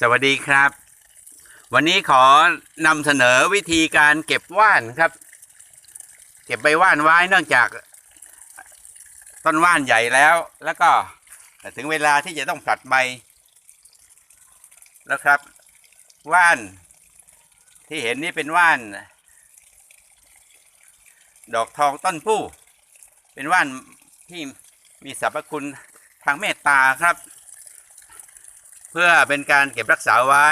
สวัสดีครับ วันนี้ขอนำเสนอวิธีการเก็บว่านครับ เก็บใบว่านไว้เนื่องจาก ต้นว่านใหญ่แล้ว แล้วก็ถึงเวลาที่จะต้องผลัดใบแล้วครับ ว่าน ที่เห็นนี่เป็นว่าน ดอกทองต้นผู้ เป็นว่านที่มีสรรพคุณทางเมตตาครับ พื่อเป็นการเก็บรักษาไว้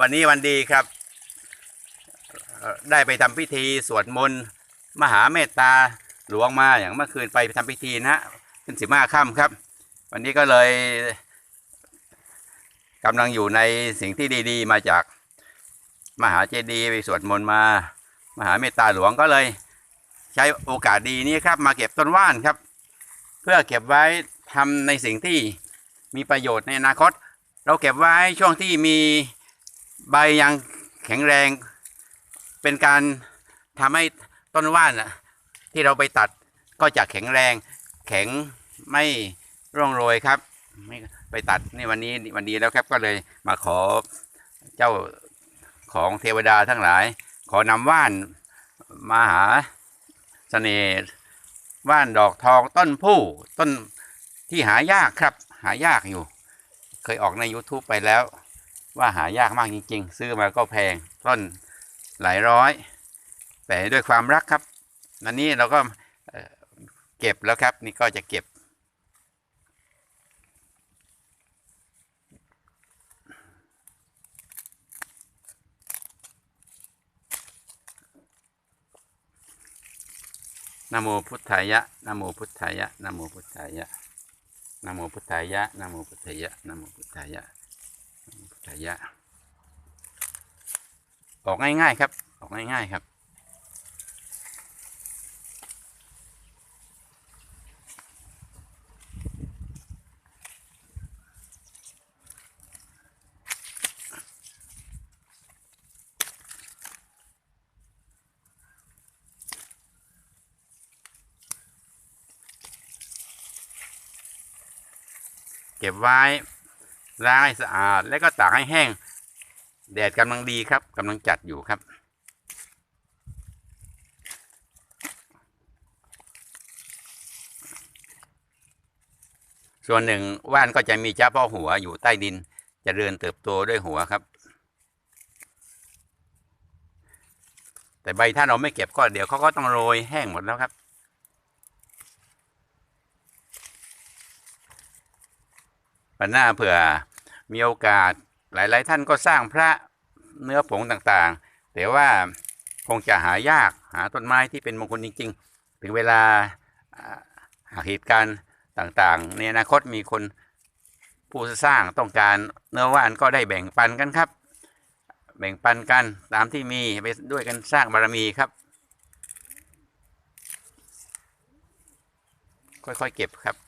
วันนี้วันดีครับ ได้ไปทำพิธีสวดมนต์มหาเมตตาหลวงมาอย่างเมื่อคืนไปทำพิธีนะฮะขึ้นสิบห้าค่ำครับ วันนี้ก็เลยกำลังอยู่ในสิ่งที่ดี ๆ มาจากมหาเจดีย์ไปสวดมนต์มา มหาเมตตาหลวงก็เลย ใช้โอกาสดีนี้ครับ มาเก็บต้นว่านครับ เพื่อเก็บไว้ทำในสิ่งที่มีประโยชน์ในอนาคต เราเก็บไว้ช่วงที่มีใบยังแข็งแรง เป็นการทำให้ต้นว่านะที่เราไปตัดก็จะแข็งแรง แข็งไม่ร่วงโรยครับ ไม่ไปตัดนี่วันนี้วันนี้แล้วครับก็เลยมาขอเจ้าของเทวดาทั้งหลาย ขอนำว่านมาหาเสน่ห์ว่านดอกทองต้นผู้ต้นที่หายากครับ หายากอยู่ เคยออกใน YouTube ไปแล้ว ว่าหายากมากจริง ๆ ซื้อมาก็แพงต้นหลายร้อย แต่ด้วยความรักครับอันนี้เราก็เก็บแล้วครับ นี่ก็จะเก็บ นโมพุทธายะ นโมพุทธายะ นโมพุทธายะ นะโมพุทธายะนะโมพุทธายะนะโมพุทธายะนะโมพุทธายะ ออกง่ายๆครับ ออกง่ายๆครับ ไว้ล้างให้สะอาด แล้วก็ตากให้แห้ง แดดกำลังดีครับกำลังจัดอยู่ครับส่วนหนึ่งว่านก็จะมีเจ้าพ่อหัวอยู่ใต้ดินจเจริญเติบโตด้วยหัวครับ แต่ใบถ้าเราไม่เก็บก็เดี๋ยวเขาก็ต้องโรยแห้งหมดแล้วครับ วันหน้าเผื่อมีโอกาสหลาย ๆ ท่านก็สร้างพระเนื้อผงต่างๆ แต่ว่าคงจะหายากหาต้นไม้ที่เป็นมงคลจริง ๆ ถึงเวลาอ่าหากเหตุการณ์ต่างๆ ในอนาคตมีคนผู้สร้างต้องการเนื้อว่านก็ได้แบ่งปันกันครับ แบ่งปันกันตามที่มีไปด้วยกันสร้างบารมีครับ ค่อยๆเก็บครับ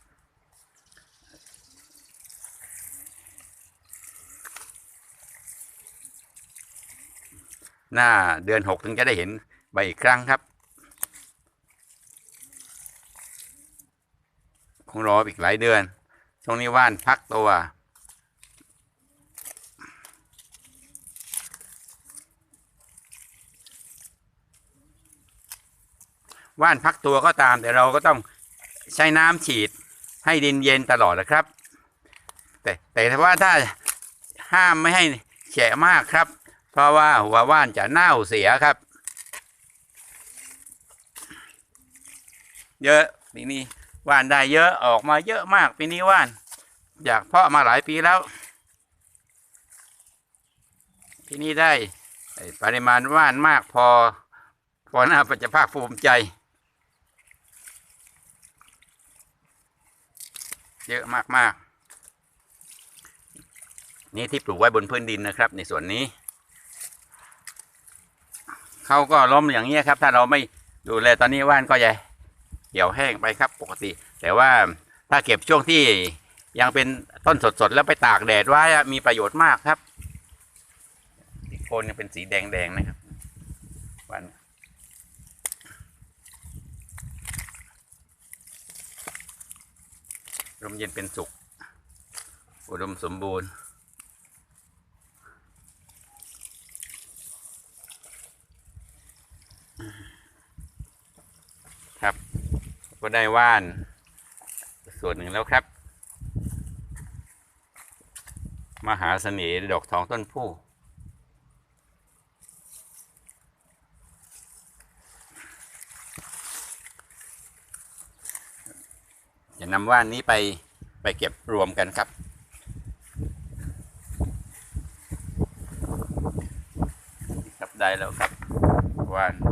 หน้าเดือนหกถึงจะได้เห็นใบอีกครั้งครับ คงรออีกหลายเดือนช่วงนี้ว่านพักตัว ว่านพักตัวก็ตามแต่เราก็ต้องใช้น้ำฉีดให้ดินเย็นตลอดนะครับ แต่แต่ว่าถ้าห้ามไม่ให้แฉะมากครับ เพราะว่าหัวว่านจะเน่าเสียครับ เยอะปีนี้ว่านได้เยอะออกมาเยอะมากปีนี้ว่าน อยากเพาะมาหลายปีแล้วปีนี้ได้ปริมาณว่านมากพอพอหน้าปัจจภาคภูมิใจ เยอะมากๆนี่ที่ปลูกไว้บนพื้นดินนะครับ ในส่วนนี้ เขาก็ล้มอย่างนี้ยครับ ถ้าเราไม่ดูแลตอนนี้ว่านก็จะเหี่ยวแห้งไปครับปกติ แต่ว่าถ้าเก็บช่วงที่ยังเป็นต้นสดๆ แล้วไปตากแดดไว้มีประโยชน์มากครับโคนยังเป็นสีแดงๆนะครับว่านลมเย็นเป็นสุข อุดมสมบูรณ์ ครับ ก็ได้ว่าน ส่วนหนึ่งแล้วครับ มหาเสน่ห์ดอกทองต้นผู้จะนำว่านนี้ไปไปเก็บรวมกันครับ ครับได้แล้วครับว่าน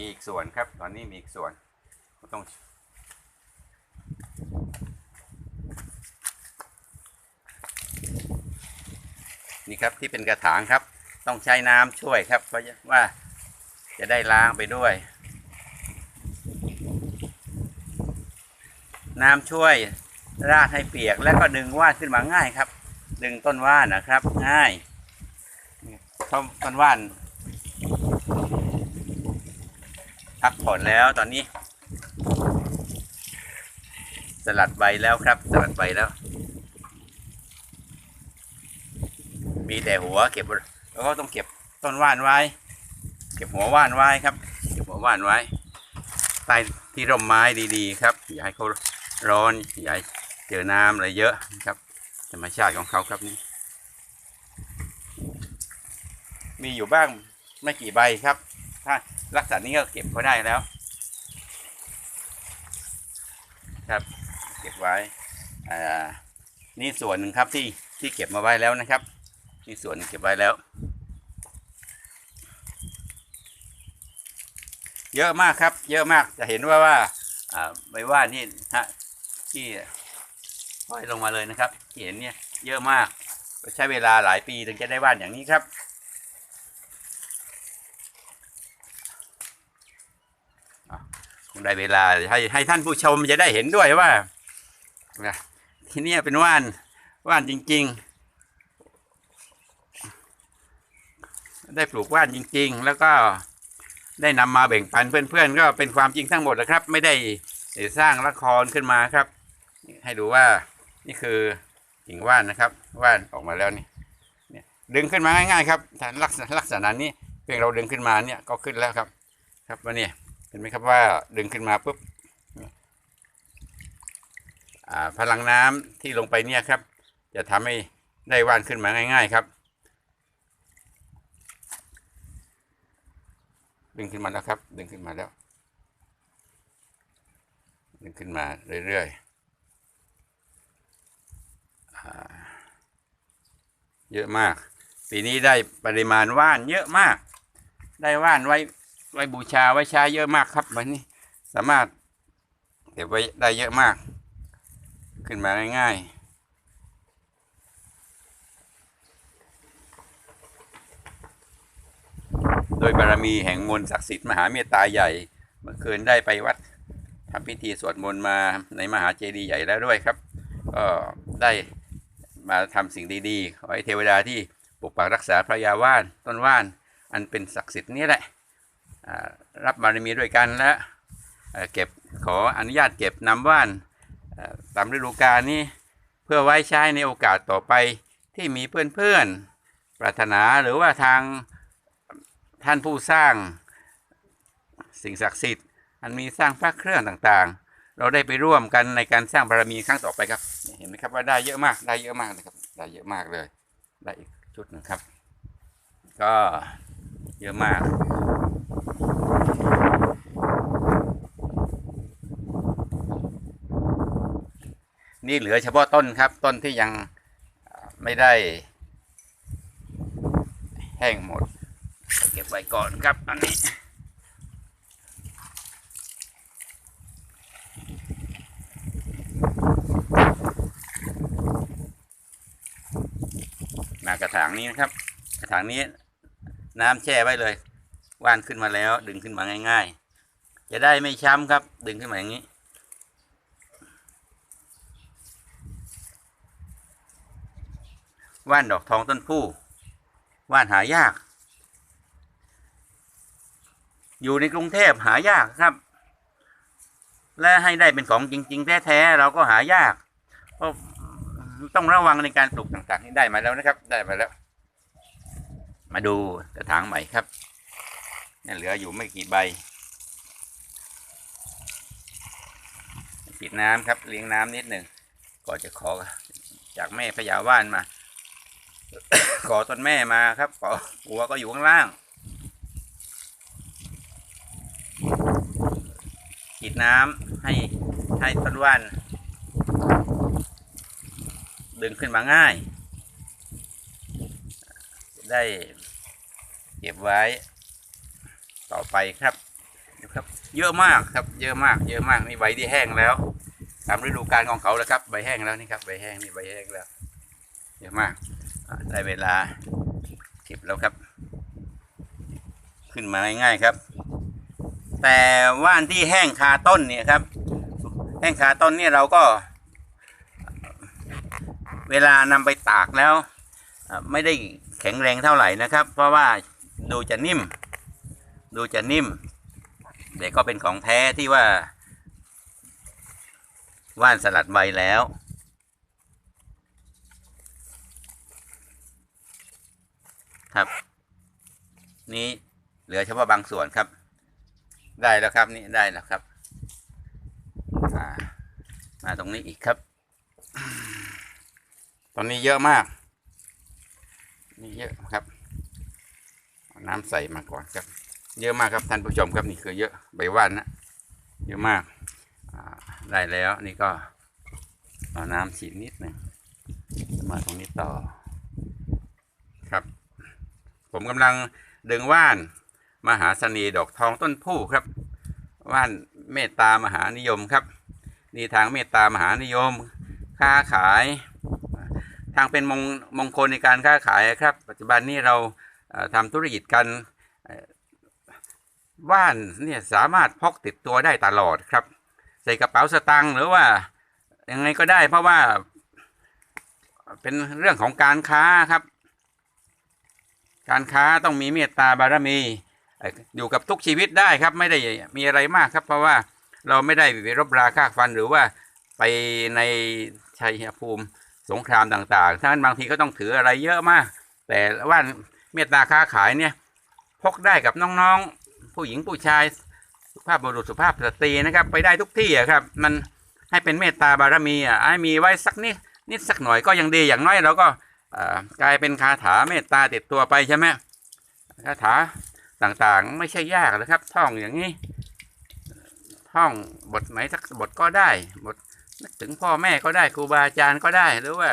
มีอีกส่วนครับ ตอนนี้มีอีกส่วนก็ต้องนี่ครับที่เป็นกระถางครับ ต้องใช้น้ำช่วยครับเพราะว่าจะได้ล้างไปด้วย น้ำช่วยราดให้เปียกแล้วก็ดึงว่านขึ้นมาง่ายครับ ดึงต้นว่านนะครับ ง่ายต้นว่าน พักผ่อนแล้วตอนนี้ สลัดใบแล้วครับ สลัดใบแล้ว มีแต่หัวเก็บแล้วก็ต้องเก็บต้นว่านไว้ เก็บหัวว่านไว้ครับ เก็บหัวว่านไว้ใต้ที่ร่มไม้ดีๆ ครับ อย่าให้เขาร้อนอย่าเจอน้ำอะไรเยอะนะครับ ธรรมชาติของเขาครับนี่มีอยู่บ้างไม่กี่ใบครับ ถ้า ลักษณะนี้ก็เก็บเขาได้แล้ว ครับเก็บไว้อ่านี่ส่วนหนึ่งครับที่ที่เก็บมาไว้แล้วนะครับนี่ส่วนหนึ่งเก็บไว้แล้ว เยอะมากครับ เยอะมากจะเห็นว่าว่าอ่าใบว่านี่ฮะที่ห้อยลงมาเลยนะครับที่เห็นเนี่ยเยอะมากใช้เวลาหลายปีถึงจะได้ว่านอย่างนี้ครับอะคง ได้เวลาให้ให้ท่านผู้ชมจะได้เห็นด้วยว่าที่นี่เป็นว่านว่านจริง ๆ ได้ปลูกว่านจริง ๆ แล้วก็ได้นำมาแบ่งปันเพื่อนๆ ก็เป็นความจริงทั้งหมดนะครับ ไม่ได้สร้างละครขึ้นมาครับ ให้ดูว่านี่คือกิ่งว่านนะครับ ว่านออกมาแล้วนี่เนี่ยดึงขึ้นมาง่ายๆครับถ้าลักษณะลักษณะนี้เพียงเราดึงขึ้นมาเนี่ยก็ขึ้นแล้วครับ ครับว่านี่ เห็นไหมครับว่าดึงขึ้นมาปุ๊บพลังน้ำที่ลงไปเนี่ยครับ จะทำให้ได้ว่านขึ้นมาง่าย ๆครับ ดึงขึ้นมาแล้วครับ ดึงขึ้นมาแล้ว ดึงขึ้นมาเรื่อยๆเยอะมาก ปีนี้ได้ปริมาณว่านเยอะมาก ได้ว่านไว้ ไว้บูชาไว้ใช้เยอะมากครับวันนี้สามารถเก็บไว้ได้เยอะมาก ขึ้นมาง่ายๆโดยบารมีแห่งมนต์ศักดิ์สิทธิ์มหาเมตตาใหญ่ เมื่อคืนได้ไปวัดทำพิธีสวดมนต์มาในมหาเจดีย์ใหญ่แล้วด้วยครับ ก็ได้มาทำสิ่งดีๆ ขอให้เทวดาที่ปกปักรักษาพระยาว่านต้นว่าน อันเป็นศักดิ์สิทธิ์นี้แหละ รับบารมีด้วยกันและเก็บขออนุญาตเก็บนำว่านตามฤดูกาลนี้เพื่อไว้ใช้ในโอกาสต่อไปที่มีเพื่อนๆปรารถนาหรือว่าทางท่านผู้สร้างสิ่งศักดิ์สิทธิ์ อันมีสร้างพระเครื่องต่างๆ เราได้ไปร่วมกันในการสร้างบารมีครั้งต่อไปครับเห็นไหมครับว่าได้เยอะมากได้เยอะมากนะครับได้เยอะมากเลย ได้อีกชุดหนึ่งครับ ก็เยอะมาก นี่เหลือเฉพาะต้นครับ ต้นที่ยังไม่ได้ แห้งหมด เก็บไว้ก่อนครับอันนี้มากระถางนี้นะครับ กระถางนี้น้ำแช่ไว้เลย ว่านขึ้นมาแล้ว ดึงขึ้นมาง่าย ๆ จะได้ไม่ช้ำครับ ดึงขึ้นมาอย่างนี้ ว่านดอกทองต้นผู้ว่านหายาก อยู่ในกรุงเทพหายากครับ และให้ได้เป็นของจริง ๆ แท้ๆเราก็หายากเพราะต้องระวังในการปลูกต่างๆนี่ได้มาแล้วนะครับ ได้มาแล้ว มาดูกระถางใหม่ครับนี่เหลืออยู่ไม่กี่ใบฉีดน้ำครับเลี้ยงน้ำนิดหนึ่งก่อนจะขอจากแม่พญาว่านมา ขอต้นแม่มาครับ ขอหัวก็อยู่ข้างล่างฉีดน้ำให้ให้ต้นว่าน ดึงขึ้นมาง่าย ได้เก็บไว้ ต่อไปครับนะครับ เยอะมากครับ เยอะมาก เยอะมากนี่ใบที่แห้งแล้วตามฤดูกาลของเขาแล้วครับ ใบแห้งแล้วนี่ครับ ใบแห้งนี่ใบแห้งแล้ว เยอะมาก ได้เวลาเก็บแล้วครับ ขึ้นมาง่ายๆครับ แต่ว่านที่แห้งคาต้นเนี่ยครับ แห้งคาต้นเนี่ยเราก็ เวลานำไปตากแล้ว ไม่ได้แข็งแรงเท่าไหร่นะครับ เพราะว่าดูจะนิ่ม ดูจะนิ่มแต่ก็เป็นของแท้ที่ว่าว่านสลัดใบแล้ว ครับ นี้เหลือเฉพาะบางส่วนครับ ได้แล้วครับนี่ได้แล้วครับอ่ามาตรงนี้อีกครับ ตอนนี้เยอะมาก นี่เยอะครับ น้ำใส่มาก่อนครับ เยอะมากครับท่านผู้ชมครับนี่คือเยอะใบว่านนะเยอะมากได้แล้วนี่ก็เอาน้ำฉีดนิดหนึ่งมาตรงนี้ต่อ ผมกำลังดึงว่านมหาเสน่ห์ดอกทองต้นผู้ครับ ว่านเมตตามหานิยมครับ นี่ทางเมตตามหานิยม ค้าขาย ทางเป็นมงมงคลในการค้าขายครับ ปัจจุบันนี้เราทำธุรกิจกันว่านเนี่ยสามารถพกติดตัวได้ตลอดครับ ใส่กระเป๋าสตางค์หรือว่ายังไงก็ได้เพราะว่าเป็นเรื่องของการค้าครับ การค้าต้องมีเมตตาบารมี อยู่กับทุกชีวิตได้ครับไม่ได้มีอะไรมากครับ เพราะว่าเราไม่ได้ไปรบราฆ่าฟันหรือว่าไปในชัยภูมิสงครามต่างๆท่านบางทีก็ต้องถืออะไรเยอะมาก แต่ว่าเมตตาค้าขายเนี่ยพกได้กับน้องๆ ผู้หญิงผู้ชายสุภาพบุรุษสุภาพสตรีนะครับ ไปได้ทุกที่ครับ มันให้เป็นเมตตาบารมีอะให้มีไว้สักนิดนิดสักหน่อยก็ยังดีอย่างน้อยเราก็ กลายเป็นคาถาเมตตาติดตัวไปใช่ไหมคาถาต่างๆไม่ใช่ยากเลยครับ ท่องอย่างนี้ ท่องบทไหนสักบทก็ได้บทนึกถึงพ่อแม่ก็ได้ครูบาอาจารย์ก็ได้หรือว่า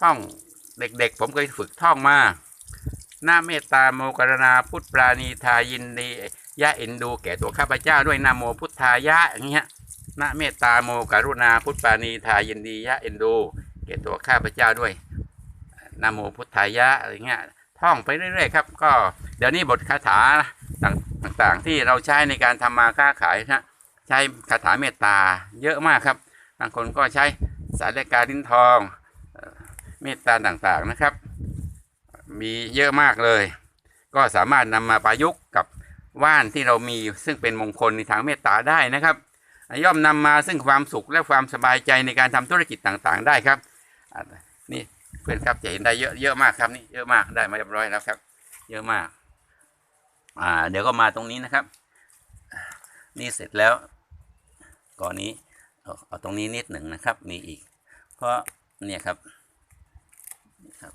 ท่องเด็กๆ ผมเคยฝึกท่องมาหน้าเมตตาโมกรณาพุทธปราณีทายินดียะเอ็นดูแก่ตัวข้าพเจ้าด้วยนาโมพุทธายะอย่างเงี้ยนะเมตตาโมกรุณาพุทธปราณีทายินดียะเอ็นดูแก่ตัวข้าพเจ้าด้วย นาโมพุทธายะอะไรเงี้ยท่องไปเรื่อยๆครับ ก็เดี๋ยวนี้บทคาถาต่างๆ ที่เราใช้ในการทำมาค้าขายนะใช้คาถาเมตตาเยอะมากครับ บางคนก็ใช้สาเลกาลิ้นทองเมตตาต่างๆนะครับ มีเยอะมากเลย ก็สามารถนำมาประยุกต์กับว่านที่เรามีซึ่งเป็นมงคลในทางเมตตาได้นะครับ ย่อมนำมาซึ่งความสุขและความสบายใจในการทำธุรกิจต่างๆ ได้ครับ เพื่อนครับจะเห็นได้เยอะเยอะมากครับนี่เยอะมากได้มาเรียบร้อยแล้วครับ เยอะมาก อ่า เดี๋ยวก็มาตรงนี้นะครับ นี่เสร็จแล้วก่อนนี้เอาตรงนี้นิดหนึ่งนะครับ มีอีก เพราะเนี่ยครับนี่ครับ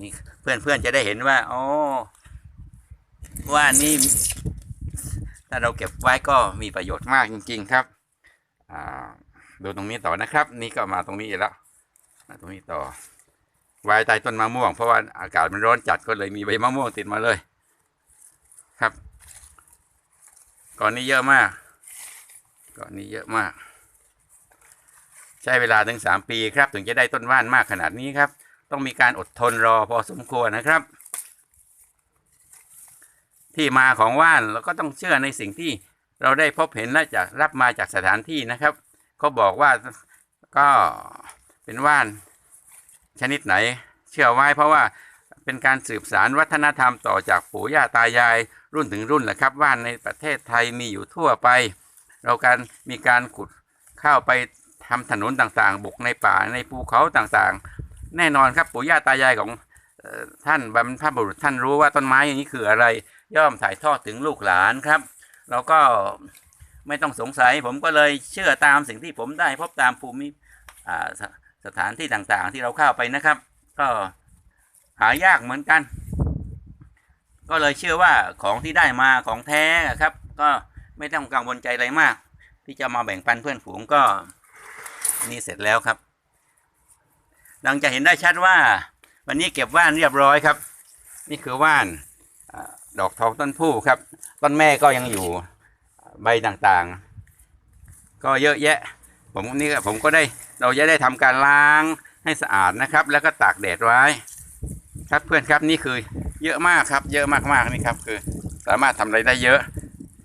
นี่เพื่อนเพื่อนจะได้เห็นว่าอ๋อว่านี่ถ้าเราเก็บไว้ก็มีประโยชน์มากจริง ๆ ครับอ่าดูตรงนี้ต่อนะครับ นี่ก็มาตรงนี้อีกแล้ว มาตรงนี้ต่อไว้ใต้ต้นมะม่วง เพราะว่าอากาศมันร้อนจัดก็เลยมีใบมะม่วงติดมาเลย ครับก่อนนี้เยอะมากก่อนนี้เยอะมาก ใช้เวลาถึงสามปีครับ ถึงจะได้ต้นว่านมากขนาดนี้ครับ ต้องมีการอดทนรอพอสมควรนะครับ ที่มาของว่านเราก็ต้องเชื่อในสิ่งที่เราได้พบเห็นและจากรับมาจากสถานที่นะครับเขาบอกว่าก็ เป็นว่านชนิดไหน เชื่อไว้เพราะว่าเป็นการสืบสารวัฒนธรรมต่อจากปู่ย่าตายายรุ่นถึงรุ่นแหละครับว่านในประเทศไทยมีอยู่ทั่วไป เราการมีการขุดเข้าไปทำถนนต่างๆ บุกในป่าในภูเขาต่างๆ แน่นอนครับปู่ย่าตายายของท่านบรรพบุรุษท่านรู้ว่าต้นไม้อย่างนี้คืออะไรย่อมถ่ายทอดถึงลูกหลานครับ เราก็ไม่ต้องสงสัยผมก็เลยเชื่อตามสิ่งที่ผมได้พบตามภูมิอ่า สถานที่ต่างๆ ที่เราเข้าไปนะครับ ก็หายากเหมือนกัน ก็เลยเชื่อว่าของที่ได้มาของแท้ครับ ก็ไม่ต้องกังวลใจอะไรมาก ที่จะมาแบ่งปันเพื่อนฝูงก็นี่เสร็จแล้วครับ ดังจะเห็นได้ชัดว่า วันนี้เก็บว่านเรียบร้อยครับ นี่คือว่านดอกทองต้นผู้ครับ ต้นแม่ก็ยังอยู่ใบต่างๆ ก็เยอะแยะ ผมนี่ผมก็ได้ เราจะได้ทำการล้างให้สะอาดนะครับ แล้วก็ตากแดดไว้ ครับเพื่อนครับนี่คือเยอะมากครับ เยอะมากๆนี่ครับคือ สามารถทำอะไรได้เยอะ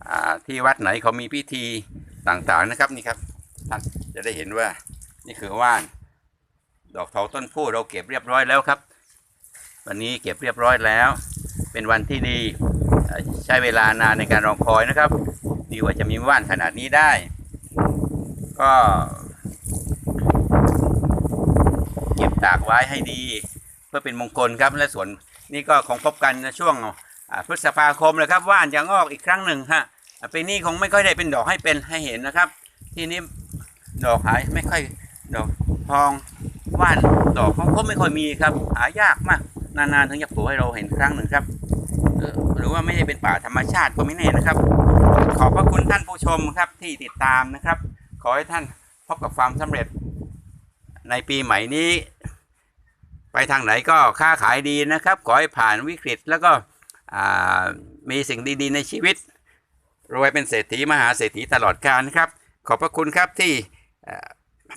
อที่วัดไหนเขามีพิธีต่างๆนะครับนี่ครับท่านจะได้เห็นว่านี่คือว่าน ดอกทองต้นผู้เราเก็บเรียบร้อยแล้วครับ วันนี้เก็บเรียบร้อยแล้ว เป็นวันที่ดีใช้เวลานานในการรอคอยนะครับ ดีกว่าจะมีว่านขนาดนี้ได้ ก็ เก็บ ตากไว้ให้ดี เพื่อเป็นมงคลครับและส่วนนี้ก็คงพบกันในช่วงพฤษภาคมเลยครับว่านจะงอกอีกครั้งหนึ่งฮะปีนี้คงไม่ค่อยได้เป็นดอกให้เป็นให้เห็นนะครับ ที่นี้ดอกหายไม่ค่อยดอกทองว่านดอกก็ไม่ค่อยมีครับ หายากมาก นานๆถึงจะโผล่ให้เราเห็นครั้งหนึ่งครับหรือว่าไม่ได้เป็นป่าธรรมชาติก็ไม่แน่นะครับ ขอบพระคุณท่านผู้ชมครับที่ติดตามนะครับ ขอให้ท่านพบกับความสำเร็จในปีใหม่นี้ ไปทางไหนก็ค้าขายดีนะครับ ขอให้ผ่านวิกฤตแล้วก็มีสิ่งดีๆ ในชีวิต รวยเป็นเศรษฐีมหาเศรษฐีตลอดกาลนะครับ ขอบพระคุณครับที่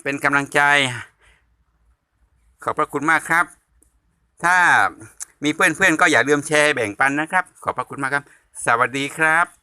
เป็นกำลังใจ ขอบพระคุณมากครับ ถ้ามีเพื่อนๆก็อย่าลืมแชร์แบ่งปันนะครับ ขอบพระคุณมากครับ สวัสดีครับ